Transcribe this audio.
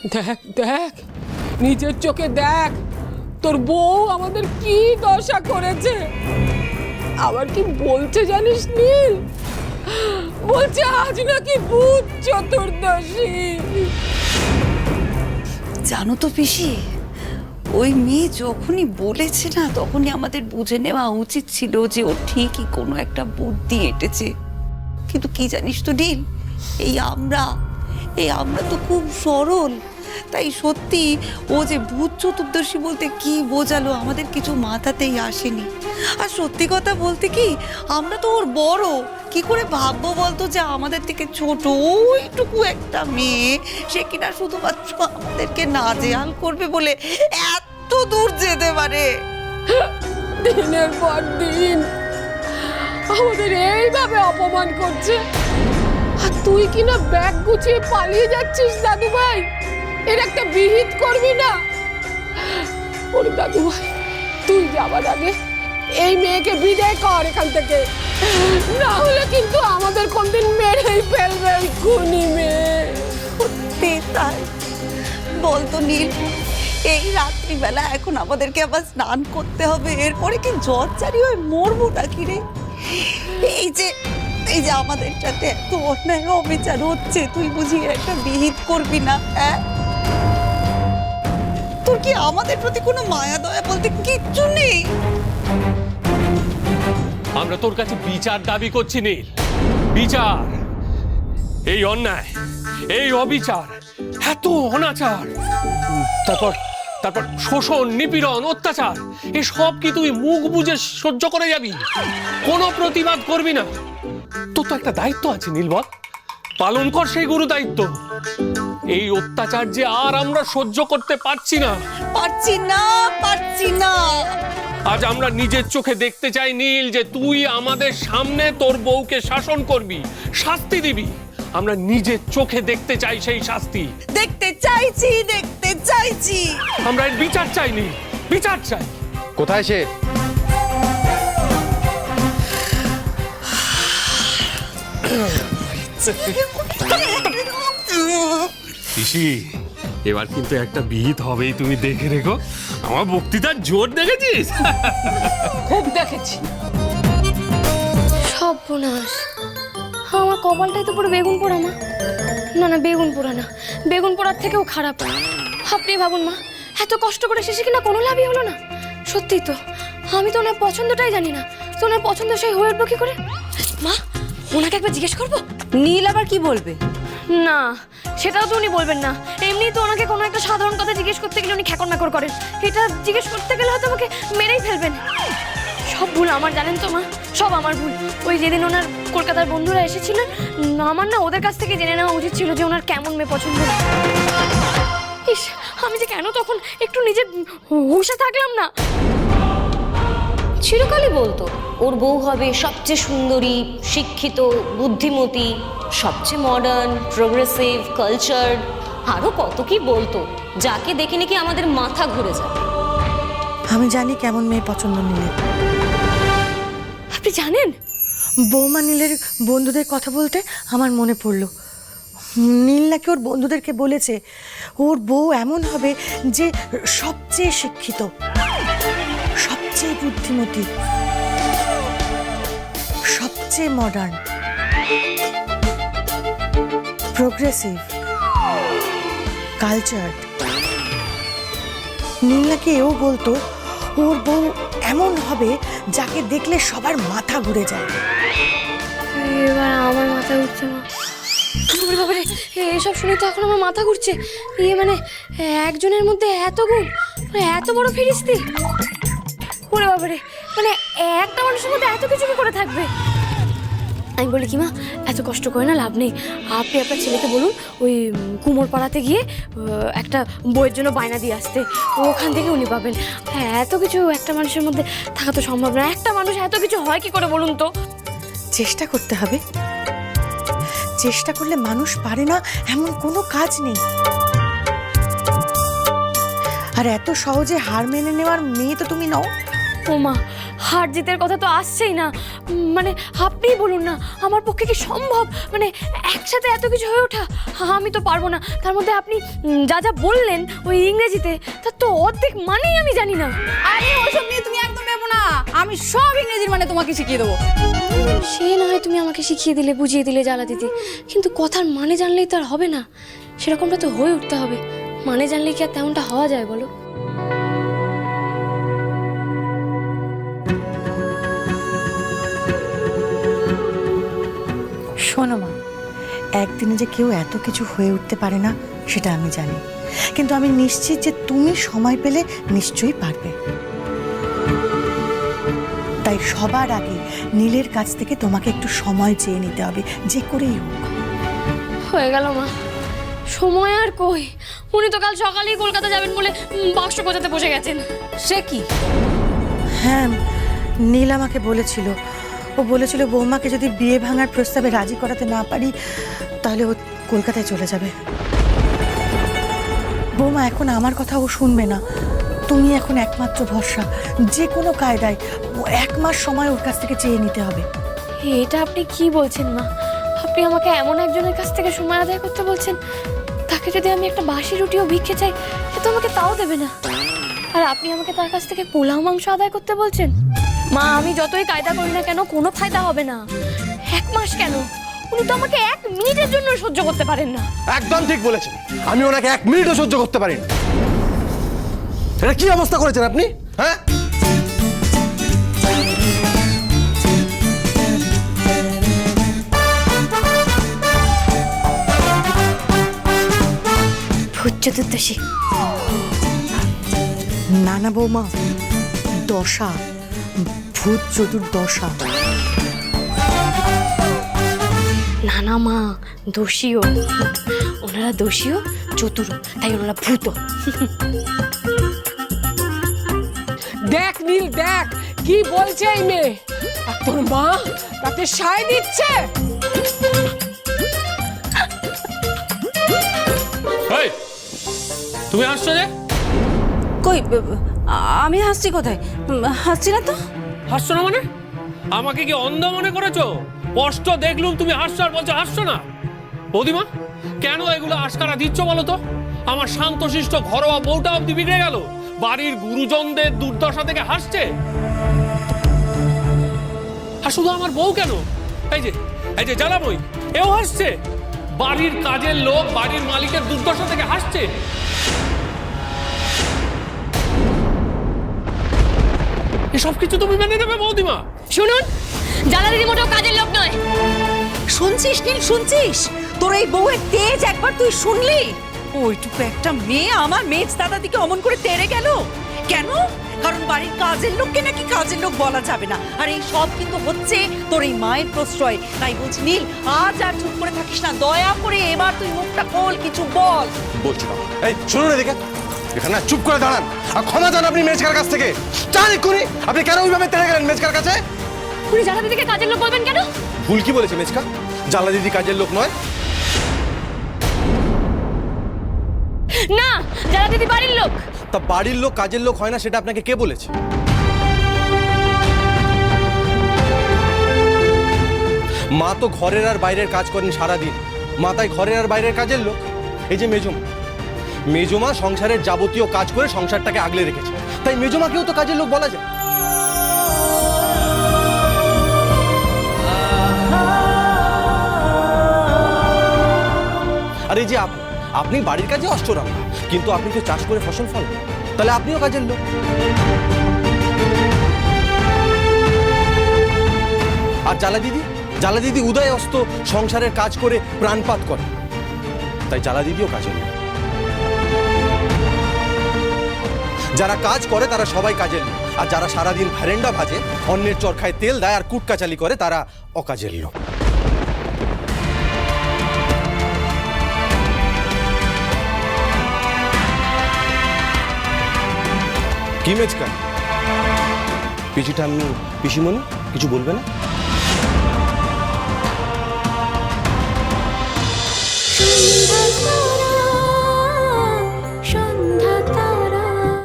দেখ দেখ, নিজের চোখে দেখ, তোর বউ আমাদের কি দশা করেছে? আবার কি বলছে জানিস নীল বলছে আজ নাকি ভূত চতুর্দশী। জানো তো পিসি, ওই মেয়ে যখনই বলেছে না, তখনই আমাদের বুঝে নেওয়া উচিত ছিল যে ও ঠিকই কোনো একটা বুদ্ধি এঁটেছে। কিন্তু কি জানিস তো নীল এই আমরা এই আমরা তো খুব সরল। তাই সত্যি ও যে ভূত চতুর্দশী বলতে কি বোঝালো আমাদের কিছু মাথাতেই আসেনি। আর সত্যি কথা বলতে কি, আমরা তো ওর বড়। কি করে ভাববো বলতো যে আমাদের থেকে ছোট? ওইটুকু একটা মেয়ে, সে কিনা শুধুমাত্র আমাদেরকে নাজেহাল করবে বলে এত দূর যেতে পারে। দিনের পর দিন আমাদের এইভাবে অপমান করছে। আর তুই কিনা ব্যাগ গুছিয়ে পালিয়ে যাচ্ছিস দাদু ভাই এর একটা বিহিত করবি না? ওরে দাদু ভাই, তুই যাবার আগে এই মেয়েকে বিদায় কর এখান থেকে। না হলে কিন্তু আমাদের কোনদিন মেরেই ফেলবে ওই খুনি মেয়ে। সত্যি তাই। বলতো নীল, এই রাত্রিবেলা এখন আমাদেরকে আবার স্নান করতে হবে, এরপরে কি জ্বর চারি হয়ে মরবো নাকি রে? এই যে এই যে আমাদের সাথে এত অন্যায় অবিচার হচ্ছে, তুই বুঝি একটা বিহিত করবি না হ্যাঁ? তোর কি আমাদের প্রতি কোনো মায়া, দয়া বলতে কিচ্ছু নেই? আমরা তোর কাছে বিচার দাবি করছি, নীল। বিচার। এই অন্যায়, এই অবিচার, এত অনাচার। তারপর তারপর শোষণ, নিপীড়ন, অত্যাচার এই সব কি তুই মুখ বুঝে সহ্য করে যাবি? কোনো প্রতিবাদ করবি না। তোর তো একটা দায়িত্ব আছে নীলবল পালন কর সেই গুরু দায়িত্ব এই অত্যাচার যে আর আমরা সহ্য করতে পারছি না। পারছি না পারছি না। আজ আমরা নিজের চোখে দেখতে চাই নীল যে তুই আমাদের সামনে তোর বউকে শাসন করবি শাস্তি দিবি। আমরা নিজের চোখে দেখতে চাই সেই শাস্তি। দেখতে চাইছি দেখতে চাইছি। আমরা এর বিচার চাই নীল বিচার চাই। কোথায় সে? পিসি এবার কিন্তু একটা বিহিত হবেই তুমি দেখে রেখো। আমার বক্তৃতার জোর দেখেছিস? খুব দেখেছি। সর্বনাশ। আমার কপালটাই তো পুরো বেগুন পোড়া মা। না না বেগুন পোড়া না। বেগুন পোড়ার থেকেও খারাপ। আপনি ভাবুন মা এত কষ্ট করে শেষে কিনা কোনো লাভই হলো না? সত্যি তো আমি তো ওনার পছন্দটাই জানি না। তো ওনার পছন্দ সেই হয়ে উঠবো কি করে? মা ওনাকে একবার জিজ্ঞেস করব? নীল আবার কি বলবে? না সেটাও তো উনি বলবেন না। এমনি তো ওনাকে কোনো একটা সাধারণ কথা জিজ্ঞেস করতে গেলে উনি খ্যাকর ম্যাকর করেন। এটা জিজ্ঞেস করতে গেলে হয়তো আমাকে মেরেই ফেলবেন। সব ভুল আমার, জানেন তো মা? সব আমার ভুল। ওই যেদিন ওনার কলকাতার বন্ধুরা এসেছিলেন আমার না ওদের কাছ থেকে জেনে নেওয়া উচিত ছিল যে ওনার কেমন মেয়ে পছন্দ। ইস, আমি যে কেন তখন একটু নিজের হুশে থাকলাম না? চিরকালই বলতো ওর বউ হবে সবচেয়ে সুন্দরী শিক্ষিত বুদ্ধিমতী সবচেয়ে মডার্ন প্রোগ্রেসিভ কালচার আরও কত কি বলতো যাকে দেখে নাকি আমাদের মাথা ঘুরে যায়। আমি জানি কেমন মেয়ে পছন্দ নীলের আপনি জানেন? বৌমা নীলের বন্ধুদের কথা বলতে আমার মনে পড়ল। নীল নাকি ওর বন্ধুদেরকে বলেছে ওর বউ এমন হবে যে সবচেয়ে শিক্ষিত। সবচেয়ে বুদ্ধিমতী। সবচেয়ে মডার্ন প্রোগ্রেসিভ কালচার নীল নাকি এও বলতো, ওর বউ এমন হবে যাকে দেখলে সবার মাথা ঘুরে যায়। এবার আমার মাথা ঘুরছে ওরে বাবারে এসব শুনে তো এখন আমার মাথা ঘুরছে। ইয়ে মানে একজনের মধ্যে এত গুণ, এত বড় ফিরিস্তি। ওরে বাবারে মানে একটা মানুষের মধ্যে এত কিছু কি করে থাকবে? আমি বলি কি মা এত কষ্ট করে না লাভ নেই। আপনি আপনার ছেলেকে বলুন ওই উম, কুমোর পাড়াতে গিয়ে একটা বইয়ের জন্য বায়না দিয়ে আসতে। ওখান থেকে উনি পাবেন। হ্যাঁ এত কিছু একটা মানুষের মধ্যে থাকা তো সম্ভব না। একটা মানুষ এত কিছু হয় কি করে বলুন তো? চেষ্টা করতে হবে। চেষ্টা করলে মানুষ পারে না এমন কোনো কাজ নেই। আর এত সহজে হার মেনে নেওয়ার মেয়ে তো তুমি নও। ও মা হার জিতের কথা তো আসছেই না। মানে আপনিই বলুন না আমার পক্ষে কি সম্ভব? মানে একসাথে এত কিছু হয়ে ওঠা আমি তো পারব না। তার মধ্যে আপনি যা যা বললেন ওই ইংরেজিতে তার তো অর্ধেক মানেই আমি জানি না। আরে ওসব নিয়ে তুমি একদম ভেবো না। আমি সব ইংরেজির মানে তোমাকে শিখিয়ে দেবো। সে না হয় তুমি আমাকে শিখিয়ে দিলে বুঝিয়ে দিলে জ্বালা দিদি কিন্তু কথার মানে জানলেই তো আর হবে না। সেরকমটা তো হয়ে উঠতে হবে। মানে জানলে কি আর তেমনটা হওয়া যায় বলো? শোনো মা একদিনে যে কেউ এত কিছু হয়ে উঠতে পারে না সেটা আমি জানি। কিন্তু আমি নিশ্চিত যে তুমি সময় পেলে নিশ্চয়ই পারবে। তাই সবার আগে নীলের কাছ থেকে তোমাকে একটু সময় চেয়ে নিতে হবে যে করেই হোক। হয়ে গেল মা। সময় আর কই? উনি তো কাল সকালেই কলকাতা যাবেন বলে বাক্স গোছাতে বসে গেছেন। সে কি? হ্যাঁ নীল আমাকে বলেছিল ও বলেছিল বৌমাকে যদি বিয়ে ভাঙার প্রস্তাবে রাজি করাতে না পারি, তাহলে ও কলকাতায় চলে যাবে। বৌমা, এখন আমার কথা ও শুনবে না। তুমি এখন একমাত্র ভরসা। যে কোনো কায়দায় এক মাস সময় ওর কাছ থেকে চেয়ে নিতে হবে। এটা আপনি কি বলছেন, মা? আপনি আমাকে এমন একজনের কাছ থেকে সময় আদায় করতে বলছেন, তাকে যদি আমি একটা বাসি রুটিও ভিক্ষে চাই, সে তো আমাকে তাও দেবে না। আর আপনি আমাকে তার কাছ থেকে পোলাও মাংস আদায় করতে বলছেন? মা আমি যতই কায়দা করি না কেন কোনো ফায়দা হবে না। এক মাস কেন? উনি তো আমাকে এক মিনিটের জন্য সহ্য করতে পারেন না। একদম ঠিক বলেছেন। আমি ওনাকে এক মিনিটও সহ্য করতে পারি না এটা কি অবস্থা করেছেন আপনি? হ্যাঁ? ভূত চতুর্দশী নানা বৌমা দশা। ভূত চতুর্দশা। না না মা দোষীও। ওনারা দোষীও চতুর তাই ওনারা ভূত। দেখ নীল দেখ কি বলছে এই মেয়ে? আর তোর মা তাকে সায় দিচ্ছে? তুমি আসছো যে? কই আমি হাসছি কোথায়? হাসছি না তো? হাসছো না মানে? আমাকে কি অন্ধ মনে করেছ? স্পষ্ট দেখলুম তুমি হাসছো আর বলছো হাসছো না। বৌদিমা, কেন এগুলো আশকারা দিচ্ছ বলো তো? আমার শান্তশিষ্ট ঘরোয়া বউটা অব্দি বিগড়ে গেল। বাড়ির গুরুজনদের দুর্দশা থেকে হাসছে। আর শুধু আমার বউ কেন? এই যে এই যে জ্বালাবই এও হাসছে। বাড়ির কাজের লোক, বাড়ির মালিকের দুর্দশা থেকে হাসছে। এসব কিছু তুমি মেনে নেবে বৌদিমা। শুনুন জ্বালা দিদি মোটেও কাজের লোক নয়। শুনছিস নীল শুনছিস? তোর এই বউয়ের তেজ একবার তুই শুনলি? ওইটুকু একটা মেয়ে আমার মেজ দাদা দিকে অমন করে তেড়ে গেল? কেন? কারণ বাড়ির কাজের লোককে নাকি কাজের লোক বলা যাবে না। আর এই সব কিন্তু হচ্ছে তোর এই মায়ের প্রশ্রয়। তাই বলছি নীল আজ আর চুপ করে থাকিস না। দয়া করে এবার তুই মুখটা খোল কিছু বল। বলছি বাবা এই শুনুন এদিকে। এখানে চুপ করে দাঁড়ান। আর ক্ষমা চান আপনি মেজকার কাছ থেকে। চান এক্ষুনি। আপনি কেন ওইভাবে তেড়ে গেলেন মেজকার কাছে? উনি জ্বালা দিদিকে কাজের লোক বলবেন কেন? ভুল কি বলেছে মেজকা জালা দিদি কাজের লোক নয়। না জ্বালা দিদি বাড়ির লোক। তা বাড়ির লোক কাজের লোক হয় না সেটা আপনাকে কে বলেছে? মা তো ঘরের আর বাইরের কাজ করেন সারাদিন। মা তাই ঘরের আর বাইরের কাজের লোক। এই যে মেজমা মেজমা সংসারের যাবতীয় কাজ করে সংসারটাকে আগলে রেখেছে। তাই মেজমাকেও তো কাজের লোক বলা যায়। আর যে আপ- আপনি বাড়ির কাজে অষ্টরাম, কিন্তু আপনি তো চাষ করে ফসল ফলান। তাহলে আপনিও কাজের লোক। আর জ্বালা দিদি জ্বালা দিদি উদয় অস্ত সংসারের কাজ করে প্রাণপাত করে। তাই জ্বালা দিদিও কাজের লোক। যারা কাজ করে, তারা সবাই কাজের লোক। আর যারা সারাদিন ভ্যারেন্ডা ভাজে, অন্যের চরখায় তেল দেয় আর কুটকাচালি করে, তারা অকাজের লোক। কি মেজকা পিছিটা আমি পিসিমণি, কিছু বলবে না?